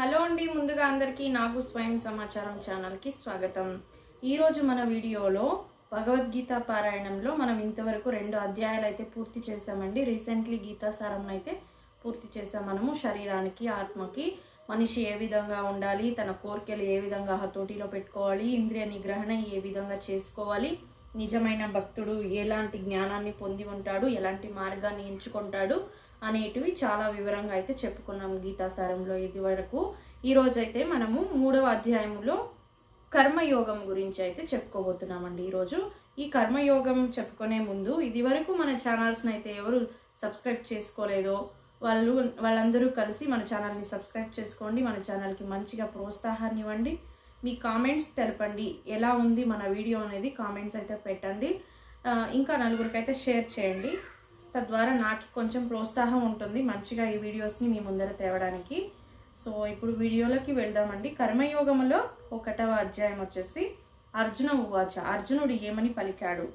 Hello అండి ముందుగా అందరికీ నాకు స్వయం సమాచారం ఛానల్కి స్వాగతం. ఈరోజు మన వీడియోలో భగవద్గీత పారాయణంలో మనం ఇంతవరకు రెండు అధ్యాయాలు అయితే పూర్తి చేసామండి రీసెంట్లీ గీతాసారం అయితే పూర్తి చేసాం మనము. శరీరానికి ఆత్మకి మనిషి ఏ విధంగా ఉండాలి తన కోరికలు ఏ విధంగా హతోటిలో పెట్టుకోవాలి ఇంద్రియ నిగ్రహణ ఏ విధంగా చేసుకోవాలి నిజమైన భక్తుడు ఎలాంటి జ్ఞానాన్ని పొంది ఉంటాడు ఎలాంటి మార్గాన్ని ఎంచుకుంటాడు అనేటివి చాలా వివరంగా అయితే చెప్పుకున్నాం గీతాసారంలో ఇది వరకు. ఈరోజైతే మనము మూడవ అధ్యాయంలో కర్మయోగం గురించి అయితే చెప్పుకోబోతున్నామండి ఈరోజు. ఈ కర్మయోగం చెప్పుకునే ముందు ఇది వరకు మన ఛానల్స్ని అయితే ఎవరు సబ్స్క్రైబ్ చేసుకోలేదో వాళ్ళు వాళ్ళందరూ కలిసి మన ఛానల్ని సబ్స్క్రైబ్ చేసుకోండి. మన ఛానల్కి మంచిగా ప్రోత్సాహాన్ని ఇవ్వండి. మీ కామెంట్స్ తెలపండి ఎలా ఉంది మన వీడియో అనేది కామెంట్స్ అయితే పెట్టండి. ఇంకా నలుగురికి అయితే షేర్ చేయండి. తద్వారా నాకు కొంచెం ప్రోత్సాహం ఉంటుంది మంచిగా ఈ వీడియోస్ని మీ ముందర తేవడానికి. సో ఇప్పుడు వీడియోలోకి వెళ్దామండి. కర్మయోగములో ఒకటవ అధ్యాయం వచ్చేసి అర్జున ఉవాచ. అర్జునుడు ఏమని పలికాడు?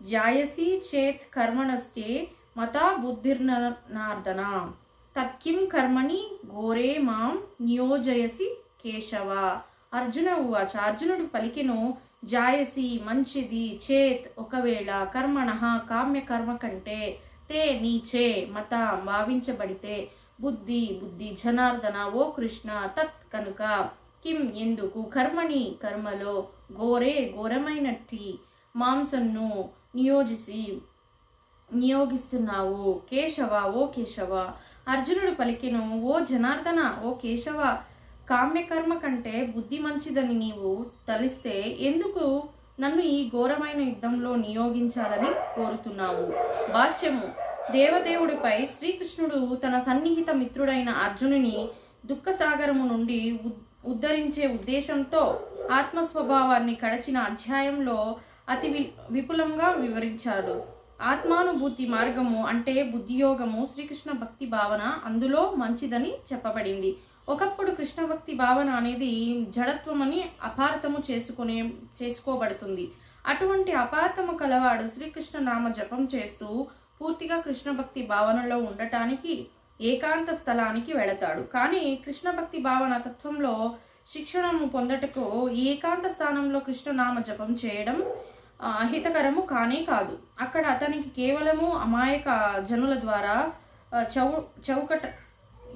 జాయసి చేత్ కర్మణస్తే మతా బుద్ధిర్నార్దన తత్కిం కర్మని ఘోరే మాం నియోజయసి కేశవ. అర్జున ఉవాచ. అర్జునుడు పలికెను జాయసి మంచిది చేత్ ఒకవేళ కర్మణ కామ్య కర్మ కంటే తే నీచే మత భావించబడితే బుద్ధి బుద్ధి జనార్దన ఓ కృష్ణ తత్ కనుక. కిం ఎందుకు? కర్మని కర్మలో ఘోరే ఘోరమైనట్టి మాంసంను నియోజిసి నియోగిస్తున్నావు. కేశవ ఓ కేశవ. అర్జునుడు పలికెను ఓ జనార్దన ఓ కేశవ కామ్యకర్మ కంటే బుద్ధి మంచిదని నీవు తలిస్తే ఎందుకు నన్ను ఈ ఘోరమైన యుద్ధంలో నియోగించాలని కోరుతున్నావు? భాష్యము. దేవదేవుడిపై శ్రీకృష్ణుడు తన సన్నిహిత మిత్రుడైన అర్జునుని దుఃఖసాగరము నుండి ఉద్- ఉద్ధరించే ఉద్దేశంతో ఆత్మస్వభావాన్ని కడచిన అధ్యాయంలో అతి వి- విపులంగా వివరించాడు. ఆత్మానుభూతి మార్గము అంటే బుద్ధియోగము శ్రీకృష్ణ భక్తి భావన అందులో మంచిదని చెప్పబడింది. ఒకప్పుడు కృష్ణభక్తి భావన అనేది జడత్వమని అపార్థము చేసుకునే చేసుకోబడుతుంది. అటువంటి అపార్థము కలవాడు శ్రీకృష్ణ నామ జపం చేస్తూ పూర్తిగా కృష్ణ భక్తి భావనలో ఉండటానికి ఏకాంత స్థలానికి వెళతాడు. కానీ కృష్ణ భక్తి భావన తత్వంలో శిక్షణము పొందటకు ఈ ఏకాంత స్థానంలో కృష్ణనామ జపం చేయడం హితకరము అహితకరము కానే కాదు. అక్కడ అతనికి కేవలము అమాయక జనుల ద్వారా చౌ చౌకట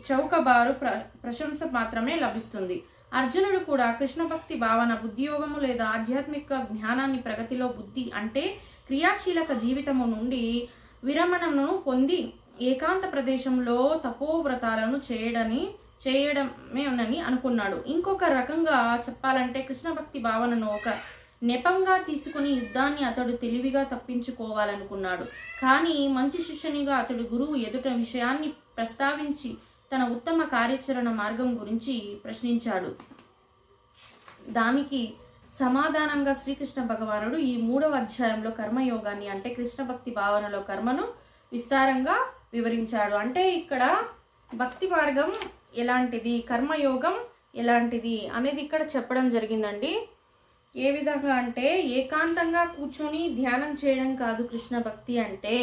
చౌకబారు ప్ర ప్రశంస మాత్రమే లభిస్తుంది. అర్జునుడు కూడా కృష్ణ భక్తి భావన బుద్ధియోగము లేదా ఆధ్యాత్మిక జ్ఞానాన్ని ప్రగతిలో బుద్ధి అంటే క్రియాశీలక జీవితము నుండి విరమణను పొంది ఏకాంత ప్రదేశంలో తపోవ్రతాలను చేయడని చేయడమేనని అనుకున్నాడు. ఇంకొక రకంగా చెప్పాలంటే కృష్ణ భక్తి భావనను ఒక నెపంగా తీసుకుని యుద్ధాన్ని అతడు తెలివిగా తప్పించుకోవాలనుకున్నాడు. కానీ మంచి శిష్యునిగా అతడు గురువు ఎదుట విషయాన్ని ప్రస్తావించి తన ఉత్తమ కార్యాచరణ మార్గం గురించి ప్రశ్నించాడు. దానికి సమాధానంగా శ్రీకృష్ణ భగవానుడు ఈ మూడవ అధ్యాయంలో కర్మయోగాన్ని అంటే కృష్ణ భక్తి భావనలో కర్మను విస్తారంగా వివరించాడు. అంటే ఇక్కడ భక్తి మార్గం ఎలాంటిది కర్మయోగం ఎలాంటిది అనేది ఇక్కడ చెప్పడం జరిగిందండి. ఏ విధంగా అంటే ఏకాంతంగా కూర్చొని ధ్యానం చేయడం కాదు కృష్ణ భక్తి అంటే.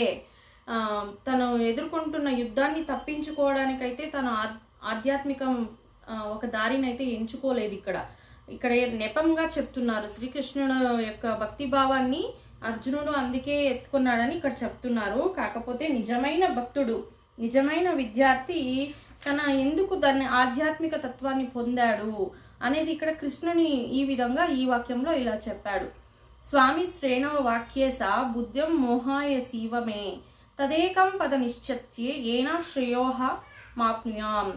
తను ఎదుర్కొంటున్న యుద్ధాన్ని తప్పించుకోవడానికైతే తన ఆధ్యాత్మికం ఒక దారిని అయితే ఎంచుకోలేదు ఇక్కడ. ఇక్కడ నెపంగా చెప్తున్నారు. శ్రీకృష్ణుడు యొక్క భక్తి భావాన్ని అర్జునుడు అందుకే ఎత్తుకున్నాడని ఇక్కడ చెప్తున్నారు. కాకపోతే నిజమైన భక్తుడు నిజమైన విద్యార్థి తన ఎందుకు దాన్ని ఆధ్యాత్మిక తత్వాన్ని పొందాడు అనేది ఇక్కడ కృష్ణుని ఈ విధంగా ఈ వాక్యంలో ఇలా చెప్పాడు. స్వామి శ్రేణవ వాక్యేస బుద్ధ్యం మోహాయ శీవమే తదేకం పద నిశ్చత్యే ఏనా శ్రేయోహ మాప్నుయాం.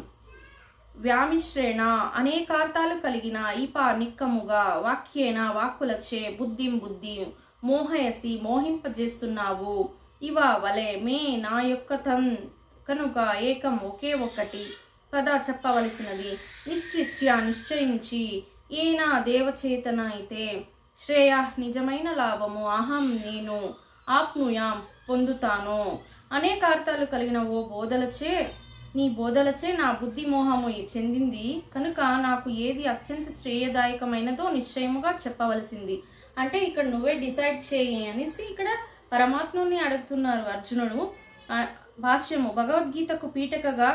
వ్యామిశ్రేణ అనేకార్థాలు కలిగిన ఈప నిక్కముగా వాక్యేన వాక్కులచే బుద్ధిం బుద్ధి మోహయసి మోహింపజేస్తున్నావు. ఇవ వలే మే నా యొక్క తన్ కనుక ఏకం ఒకే ఒక్కటి పద చెప్పవలసినది. నిశ్చిత్య నిశ్చయించి ఏనా దేవచేతన అయితే శ్రేయ నిజమైన లాభము. అహం నేను ఆప్నుయాం. పొందుతాను. అనేక అర్థాలు కలిగిన ఓ బోధలచే నీ బోధలచే నా బుద్ధి మోహము చెందింది. కనుక నాకు ఏది అత్యంత శ్రేయదాయకమైనదో నిశ్చయముగా చెప్పవలసింది. అంటే ఇక్కడ నువ్వే డిసైడ్ చేయి అనేసి ఇక్కడ పరమాత్ముని అడుగుతున్నారు అర్జునుడు. భాష్యము భగవద్గీతకు పీఠకగా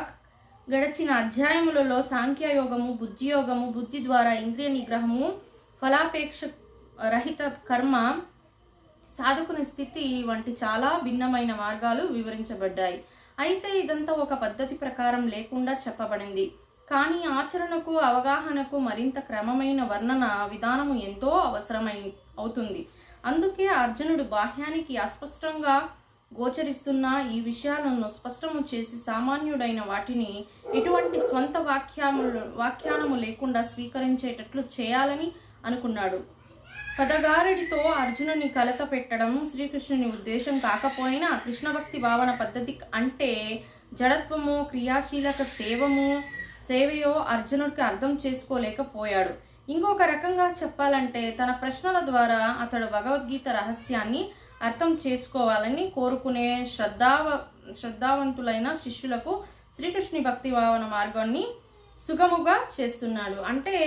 గడిచిన అధ్యాయములలో సాంఖ్యయోగము బుద్ధియోగము బుద్ధి ద్వారా ఇంద్రియ నిగ్రహము ఫలాపేక్ష రహిత కర్మ సాధకుని స్థితి వంటి చాలా భిన్నమైన మార్గాలు వివరించబడ్డాయి. అయితే ఇదంతా ఒక పద్ధతి ప్రకారం లేకుండా చెప్పబడింది. కానీ ఆచరణకు అవగాహనకు మరింత క్రమమైన వర్ణన విధానము ఎంతో అవసరమై అవుతుంది. అందుకే అర్జునుడు బాహ్యానికి అస్పష్టంగా గోచరిస్తున్న ఈ విషయాలను స్పష్టము చేసి సామాన్యుడైన వాటిని ఎటువంటి స్వంత వాక్యాములు వాఖ్యానము లేకుండా స్వీకరించేటట్లు చేయాలని అనుకున్నాడు. పదగారడితో అర్జునుని కలత పెట్టడం శ్రీకృష్ణుని ఉద్దేశం కాకపోయినా కృష్ణ భక్తి భావన పద్ధతి అంటే జడత్వము క్రియాశీలక సేవము సేవయో అర్జునుడికి అర్థం చేసుకోలేకపోయాడు. ఇంకొక రకంగా చెప్పాలంటే తన ప్రశ్నల ద్వారా అతడు భగవద్గీత రహస్యాన్ని అర్థం చేసుకోవాలని కోరుకునే శ్రద్ధావ శ్రద్ధావంతులైన శిష్యులకు శ్రీకృష్ణుని భక్తి భావన మార్గాన్ని సుగముగా చేస్తున్నాడు. అంటే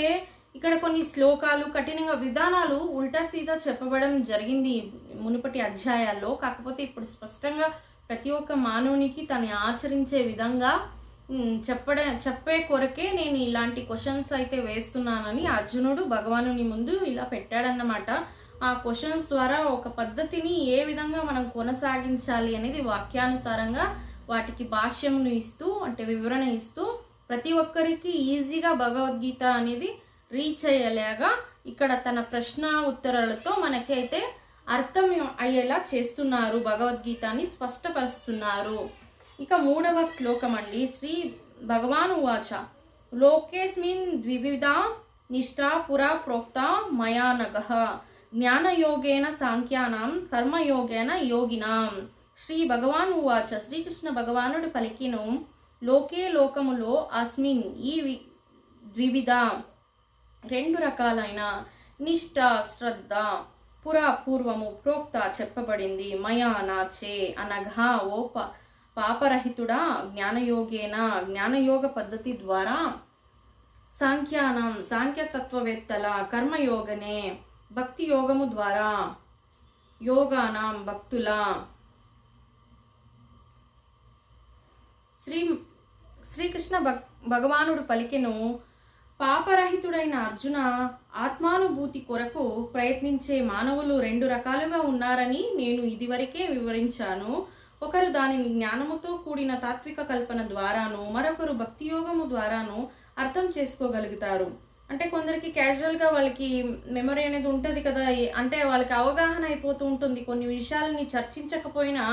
ఇక్కడ కొన్ని శ్లోకాలు కఠినంగా విధానాలు ఉల్టా సీదా చెప్పబడం జరిగింది మునుపటి అధ్యాయాల్లో. కాకపోతే ఇప్పుడు స్పష్టంగా ప్రతి ఒక్క మానవునికి తను ఆచరించే విధంగా చెప్పడ చెప్పే కొరకే నేను ఇలాంటి క్వశ్చన్స్ అయితే వేస్తున్నానని అర్జునుడు భగవానుని ముందు ఇలా పెట్టాడన్నమాట. ఆ క్వశ్చన్స్ ద్వారా ఒక పద్ధతిని ఏ విధంగా మనం కొనసాగించాలి అనేది వాక్యానుసారంగా వాటికి భాష్యమును ఇస్తూ అంటే వివరణ ఇస్తూ ప్రతి ఒక్కరికి ఈజీగా భగవద్గీత అనేది రీచ్ అయ్యేలాగా ఇక్కడ తన ప్రశ్న ఉత్తరాలతో మనకైతే అర్థం అయ్యేలా చేస్తున్నారు. భగవద్గీతాన్ని స్పష్టపరుస్తున్నారు. ఇక మూడవ శ్లోకం అండి. శ్రీ భగవాన్ ఉవాచ లోకేస్మిన్ ద్వివిధ నిష్ఠా పురా ప్రోక్త మయానగ జ్ఞానయోగేన సాంఖ్యానం కర్మయోగేన యోగినాం. శ్రీ భగవాన్ ఉవాచ శ్రీకృష్ణ భగవానుడు పలికిను లోకే లోకములో అస్మిన్ ఈ వి- ద్వివిధ రెండు రకాలైన నిష్ఠ శ్రద్ధ పురాపూర్వము ప్రోక్త చెప్పబడింది. మయా నాచే అనఘా ఓ ప పాపరహితుడా జ్ఞానయోగేన జ్ఞానయోగ పద్ధతి ద్వారా సాంఖ్యానం సాంఖ్యతత్వవేత్తల కర్మయోగనే భక్తి యోగము ద్వారా యోగానం భక్తుల శ్రీ శ్రీకృష్ణ భక్ భగవానుడు పలికెను పాపరహితుడైన అర్జున ఆత్మానుభూతి కొరకు ప్రయత్నించే మానవులు రెండు రకాలుగా ఉన్నారని నేను ఇదివరకే వివరించాను. ఒకరు దానిని జ్ఞానముతో కూడిన తాత్విక కల్పన ద్వారాను మరొకరు భక్తి యోగము ద్వారాను అర్థం చేసుకోగలుగుతారు. అంటే కొందరికి క్యాజువల్గా వాళ్ళకి మెమరీ అనేది ఉంటుంది కదా అంటే వాళ్ళకి అవగాహన అయిపోతూ ఉంటుంది. కొన్ని విషయాలని చర్చించకపోయినా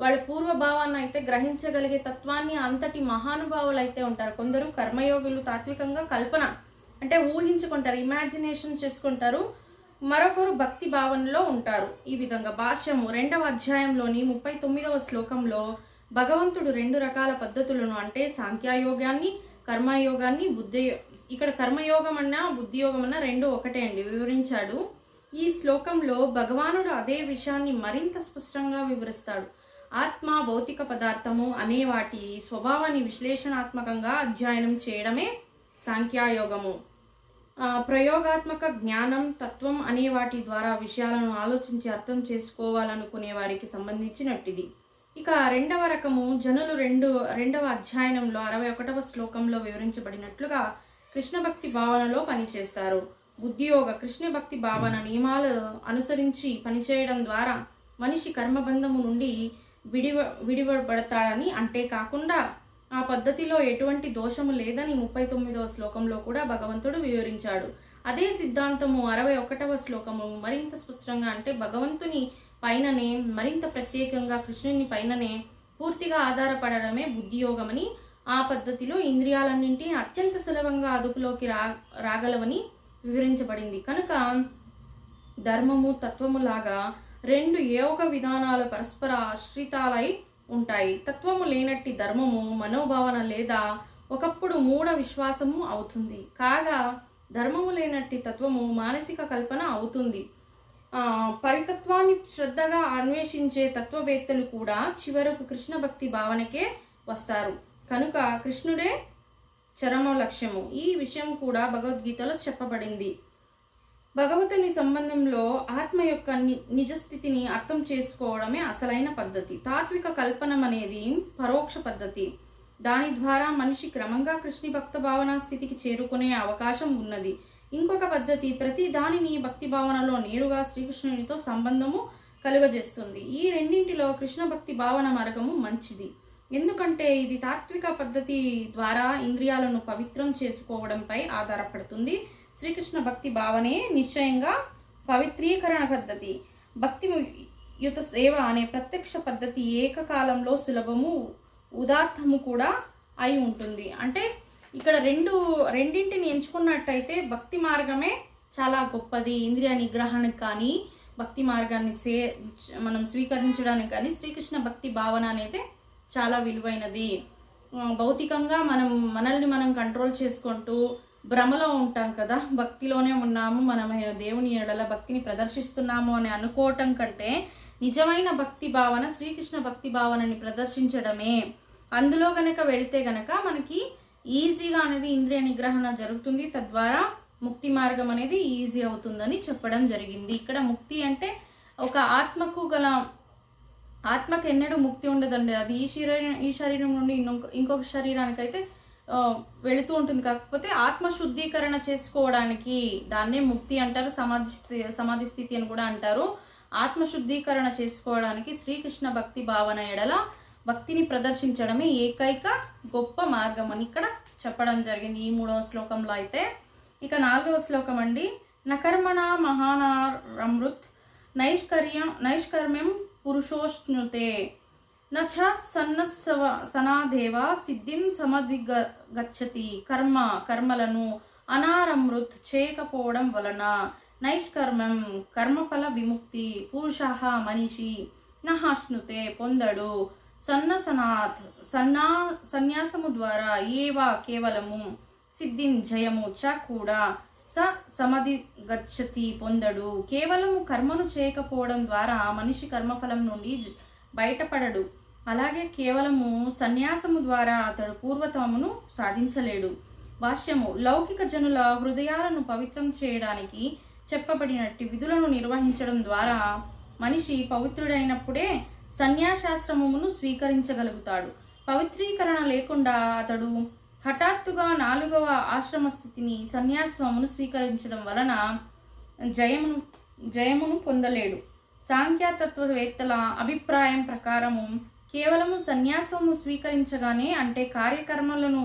వాళ్ళ పూర్వభావాన్ని అయితే గ్రహించగలిగే తత్వాన్ని అంతటి మహానుభావులు అయితే ఉంటారు. కొందరు కర్మయోగులు తాత్వికంగా కల్పన అంటే ఊహించుకుంటారు ఇమాజినేషన్ చేసుకుంటారు. మరొకరు భక్తి భావనలో ఉంటారు. ఈ విధంగా భాష్యము రెండవ అధ్యాయంలోని ముప్పై తొమ్మిదవ శ్లోకంలో భగవంతుడు రెండు రకాల పద్ధతులను అంటే సాంఖ్యయోగాన్ని కర్మయోగాన్ని బుద్ధి ఇక్కడ కర్మయోగం అన్నా బుద్ధియోగం అన్నా రెండు ఒకటే అండి వివరించాడు. ఈ శ్లోకంలో భగవానుడు అదే విషయాన్ని మరింత స్పష్టంగా వివరిస్తాడు. ఆత్మ భౌతిక పదార్థము అనే వాటి స్వభావాన్ని విశ్లేషణాత్మకంగా అధ్యయనం చేయడమే సాంఖ్యయోగము. ప్రయోగాత్మక జ్ఞానం తత్వం అనే వాటి ద్వారా విషయాలను ఆలోచించి అర్థం చేసుకోవాలనుకునే వారికి సంబంధించినట్టిది. ఇక రెండవ రకము జనులు రెండు రెండవ అధ్యయనంలో అరవై ఒకటవ శ్లోకంలో వివరించబడినట్లుగా కృష్ణ భక్తి భావనలో పనిచేస్తారు. బుద్ధియోగ కృష్ణ భక్తి భావన నియమాలు అనుసరించి పనిచేయడం ద్వారా మనిషి కర్మబంధము నుండి విడివ విడివబడతాడని అంటే కాకుండా ఆ పద్ధతిలో ఎటువంటి దోషము లేదని ముప్పై తొమ్మిదవ శ్లోకంలో కూడా భగవంతుడు వివరించాడు. అదే సిద్ధాంతము అరవై ఒకటవ శ్లోకము మరింత స్పష్టంగా అంటే భగవంతుని పైననే మరింత ప్రత్యేకంగా కృష్ణుని పైననే పూర్తిగా ఆధారపడడమే బుద్ధియోగమని ఆ పద్ధతిలో ఇంద్రియాలన్నింటినీ అత్యంత సులభంగా అదుపులోకి రా రాగలవని వివరించబడింది. కనుక ధర్మము తత్వము లాగా రెండు యోగ విధానాలు పరస్పర ఆశ్రితాలై ఉంటాయి. తత్వము లేనట్టి ధర్మము మనోభావన లేదా ఒకప్పుడు మూఢ విశ్వాసము అవుతుంది. కాగా ధర్మము లేనట్టి తత్వము మానసిక కల్పన అవుతుంది. పరితత్వాన్ని శ్రద్ధగా అన్వేషించే తత్వవేత్తలు కూడా చివరకు కృష్ణ భక్తి భావనకే వస్తారు. కనుక కృష్ణుడే చరమ లక్ష్యము ఈ విషయం కూడా భగవద్గీతలో చెప్పబడింది. భగవంతుని సంబంధంలో ఆత్మ యొక్క ని- నిజస్థితిని అర్థం చేసుకోవడమే అసలైన పద్ధతి. తాత్విక కల్పనం అనేది పరోక్ష పద్ధతి. దాని ద్వారా మనిషి క్రమంగా కృష్ణ భక్త భావన స్థితికి చేరుకునే అవకాశం ఉన్నది. ఇంకొక పద్ధతి ప్రతి దానిని భక్తి భావనలో నేరుగా శ్రీకృష్ణునితో సంబంధము కలుగజేస్తుంది. ఈ రెండింటిలో కృష్ణ భక్తి భావన మార్గము మంచిది. ఎందుకంటే ఇది తాత్విక పద్ధతి ద్వారా ఇంద్రియాలను పవిత్రం చేసుకోవడంపై ఆధారపడుతుంది. శ్రీకృష్ణ భక్తి భావనే నిశ్చయంగా పవిత్రీకరణ పద్ధతి. భక్తి యుత సేవ అనే ప్రత్యక్ష పద్ధతి ఏకకాలంలో సులభము ఉదాత్తము కూడా అయి ఉంటుంది. అంటే ఇక్కడ రెండు రెండింటిని ఎంచుకున్నట్టయితే భక్తి మార్గమే చాలా గొప్పది. ఇంద్రియ నిగ్రహానికి కానీ భక్తి మార్గాన్ని సే మనం స్వీకరించడానికి కానీ శ్రీకృష్ణ భక్తి భావన అనేది చాలా విలువైనది. భౌతికంగా మనం మనల్ని మనం కంట్రోల్ చేసుకుంటూ భ్రమలో ఉంటాం కదా భక్తిలోనే ఉన్నాము మనమైన దేవుని ఎడల భక్తిని ప్రదర్శిస్తున్నాము అని అనుకోవటం కంటే నిజమైన భక్తి భావన శ్రీకృష్ణ భక్తి భావనని ప్రదర్శించడమే. అందులో గనక వెళితే గనక మనకి ఈజీగా అనేది ఇంద్రియ నిగ్రహణ జరుగుతుంది తద్వారా ముక్తి మార్గం అనేది ఈజీ అవుతుందని చెప్పడం జరిగింది. ఇక్కడ ముక్తి అంటే ఒక ఆత్మకు గల ఆత్మకు ఎన్నడూ ముక్తి ఉండదండి. అది ఈ శరీరం ఈ శరీరం నుండి ఇంకొక ఇంకొక శరీరానికి అయితే వెళుతూ ఉంటుంది. కాకపోతే ఆత్మ శుద్ధీకరణ చేసుకోవడానికి దాన్నే ముక్తి అంటారు సమాధి స్థి- సమాధి స్థితి అని కూడా అంటారు. ఆత్మ శుద్ధీకరణ చేసుకోవడానికి శ్రీకృష్ణ భక్తి భావన ఎడల భక్తిని ప్రదర్శించడమే ఏకైక గొప్ప మార్గం అని ఇక్కడ చెప్పడం జరిగింది ఈ మూడవ శ్లోకంలో అయితే. ఇక నాలుగవ శ్లోకం అండి. నకర్మణ మహానారమృత్ నైష్కర్యం నైష్కర్మ్యం పురుషోష్ణుతే. నచ సన్నస్సవ సనాదేవ సిద్ధిం సమధిగ గచ్చతి కర్మ కర్మలను అనారమృత్ చేయకపోవడం వలన నైష్కర్మం కర్మఫల విముక్తి. పురుష మనిషి నహాష్ణుతే పొందడు. సన్నసనాత్ సన్నా సన్యాసము ద్వారా ఏవా కేవలము సిద్ధిం జయము చ కూడా స సమధి గచ్చతి పొందడు. కేవలము కర్మను చేయకపోవడం ద్వారా మనిషి కర్మఫలం నుండి బయటపడడు. అలాగే కేవలము సన్యాసము ద్వారా అతడు పూర్వతమును సాధించలేడు. భాష్యము లౌకిక జనుల హృదయాలను పవిత్రం చేయడానికి చెప్పబడినట్టి విధులను నిర్వహించడం ద్వారా మనిషి పవిత్రుడైనప్పుడే సన్యాసాశ్రమమును స్వీకరించగలుగుతాడు. పవిత్రీకరణ లేకుండా అతడు హఠాత్తుగా నాలుగవ ఆశ్రమ స్థితిని సన్యాసమును స్వీకరించడం వలన జయమును జయమును పొందలేడు. సాంఖ్యతత్వవేత్తల అభిప్రాయం ప్రకారము కేవలము సన్యాసము స్వీకరించగానే అంటే కార్యకర్మలను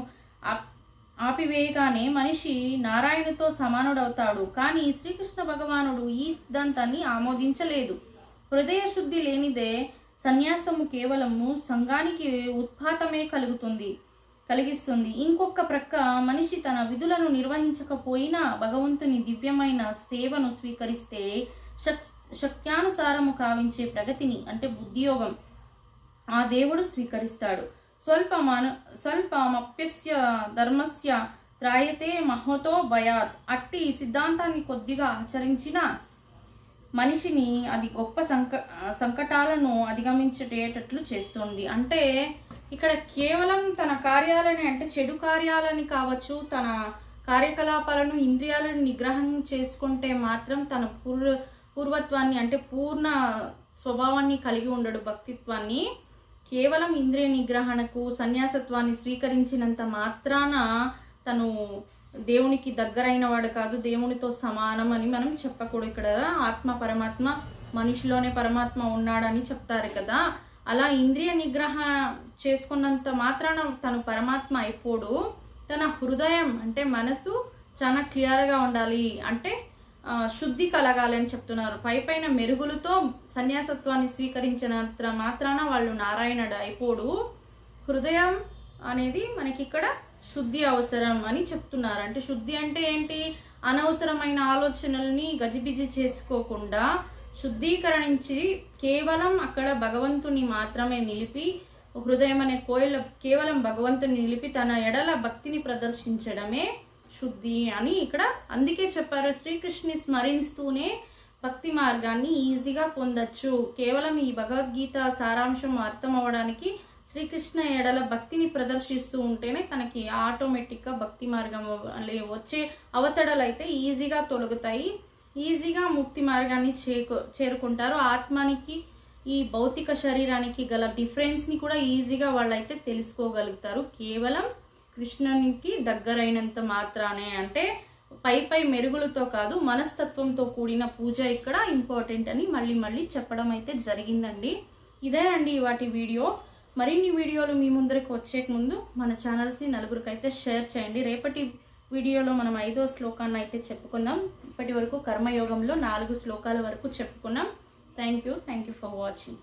ఆపివేయగానే మనిషి నారాయణుతో సమానుడవుతాడు. కానీ శ్రీకృష్ణ భగవానుడు ఈ సిద్ధాంతాన్ని ఆమోదించలేదు. హృదయ శుద్ధి లేనిదే సన్యాసము కేవలము సంఘానికి ఉత్పాతమే కలుగుతుంది కలిగిస్తుంది. ఇంకొక ప్రక్క మనిషి తన విధులను నిర్వహించకపోయినా భగవంతుని దివ్యమైన సేవను స్వీకరిస్తే శక్ శక్త్యానుసారము కావించే ప్రగతిని అంటే బుద్ధియోగం ఆ దేవుడు స్వీకరిస్తాడు. స్వల్ప మన స్వల్ప స్వల్పమప్యస్య ధర్మస్య త్రాయతే మహతో భయాత్. అట్టి సిద్ధాంతాన్ని కొద్దిగా ఆచరించిన మనిషిని అది గొప్ప సంక సంకటాలను అధిగమించేటట్లు చేస్తుంది. అంటే ఇక్కడ కేవలం తన కార్యాలని అంటే చెడు కార్యాలని కావచ్చు తన కార్యకలాపాలను ఇంద్రియాలను నిగ్రహం చేసుకుంటే మాత్రం తన పూర్వ పూర్వత్వాన్ని అంటే పూర్ణ స్వభావాన్ని కలిగి ఉండడు భక్తిత్వాన్ని. కేవలం ఇంద్రియ నిగ్రహణకు సన్యాసత్వాన్ని స్వీకరించినంత మాత్రాన తను దేవునికి దగ్గరైన వాడు కాదు దేవునితో సమానం అని మనం చెప్పకూడదు. ఇక్కడ ఆత్మ పరమాత్మ మనిషిలోనే పరమాత్మ ఉన్నాడని చెప్తారు కదా. అలా ఇంద్రియ నిగ్రహ చేసుకున్నంత మాత్రాన తను పరమాత్మ అయిపోడు. తన హృదయం అంటే మనసు చాలా క్లియర్గా ఉండాలి. అంటే శుద్ధి కలగాలని చెప్తున్నారు. పై పైన మెరుగులతో సన్యాసత్వాన్ని స్వీకరించినంత మాత్రాన వాళ్ళు నారాయణుడు అయిపోడు. హృదయం అనేది మనకి ఇక్కడ శుద్ధి అవసరం అని చెప్తున్నారు. అంటే శుద్ధి అంటే ఏంటి? అనవసరమైన ఆలోచనల్ని గజిబిజి చేసుకోకుండా శుద్ధీకరించి కేవలం అక్కడ భగవంతుని మాత్రమే నిలిపి హృదయం అనే కోయిల కేవలం భగవంతుని నిలిపి తన ఎడల భక్తిని ప్రదర్శించడమే శుద్ధి అని ఇక్కడ అందుకే చెప్పారు. శ్రీకృష్ణుని స్మరిస్తూనే భక్తి మార్గాన్ని ఈజీగా పొందొచ్చు. కేవలం ఈ భగవద్గీత సారాంశం అర్థం అవ్వడానికి శ్రీకృష్ణ ఎడల భక్తిని ప్రదర్శిస్తూ ఉంటేనే తనకి ఆటోమేటిక్గా భక్తి మార్గం లే వచ్చే అవతడలు అయితే ఈజీగా తొలగుతాయి. ఈజీగా ముక్తి మార్గాన్ని చేకు చేరుకుంటారు. ఆత్మానికి ఈ భౌతిక శరీరానికి గల డిఫరెన్స్ని కూడా ఈజీగా వాళ్ళైతే తెలుసుకోగలుగుతారు. కేవలం కృష్ణునికి దగ్గరైనంత మాత్రానే అంటే పై పై మెరుగులతో కాదు మనస్తత్వంతో కూడిన పూజ ఇక్కడ ఇంపార్టెంట్ అని మళ్ళీ మళ్ళీ చెప్పడం అయితే జరిగిందండి ఇదేనండి వాటి వీడియో. మరిన్ని వీడియోలు మీ ముందరికి వచ్చే ముందు మన ఛానల్స్ని నలుగురికి అయితే షేర్ చేయండి. రేపటి వీడియోలో మనం ఐదో శ్లోకాన్ని అయితే చెప్పుకుందాం. ఇప్పటి వరకు కర్మయోగంలో నాలుగు శ్లోకాల వరకు చెప్పుకున్నాం. Thank you thank you for watching